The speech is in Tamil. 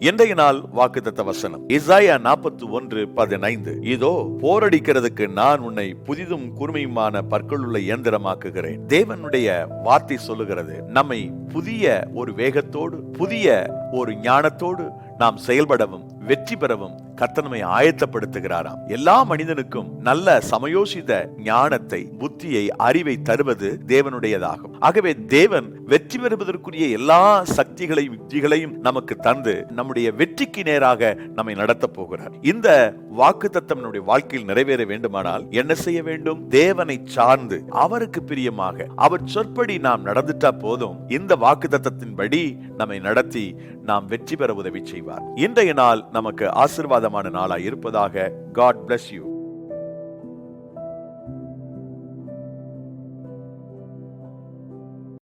இன்றைய நாள் வாக்குத்தத்த வசனம். இசாயா நாற்பத்தி ஒன்று பதினைந்து. இதோ போரடிக்கிறதுக்கு நான் உன்னை புதிதும் கூர்மையுமான பற்களுள்ள இயந்திரமாக்குகிறேன். தேவனுடைய வார்த்தை சொல்லுகிறது நம்மை புதிய ஒரு வேகத்தோடு புதிய ஒரு ஞானத்தோடு நாம் செயல்படவும் வெற்றி பெறவும் கத்தனமை ஆயத்தப்படுத்துகிறாராம். எல்லா மனிதனுக்கும் நல்ல சமயோசித ஞானத்தை புத்தியை அறிவை தருவது தேவனுடையதாகும். ஆகவே தேவன் வெற்றி பெறுவதற்குரிய எல்லா சக்திகளையும் யுக்திகளையும் நமக்கு தந்து நம்முடைய வெற்றிக்கு நேராக நம்மை நடத்தப் போகிறார். இந்த வாக்கு தத்தம் நம்முடைய வாழ்க்கையில் நிறைவேற வேண்டுமானால் என்ன செய்ய வேண்டும்? தேவனை சார்ந்து அவருக்கு பிரியமாக அவர் சொற்படி நாம் நடந்துட்டா போதும். இந்த வாக்கு தத்தத்தின்படி நம்மை நடத்தி நாம் வெற்றி பெற உதவி செய்வார். இன்றைய நாள் நமக்கு ஆசிர்வாதமான நாளாய் இருப்பதாக காட் பிளஸ் யூ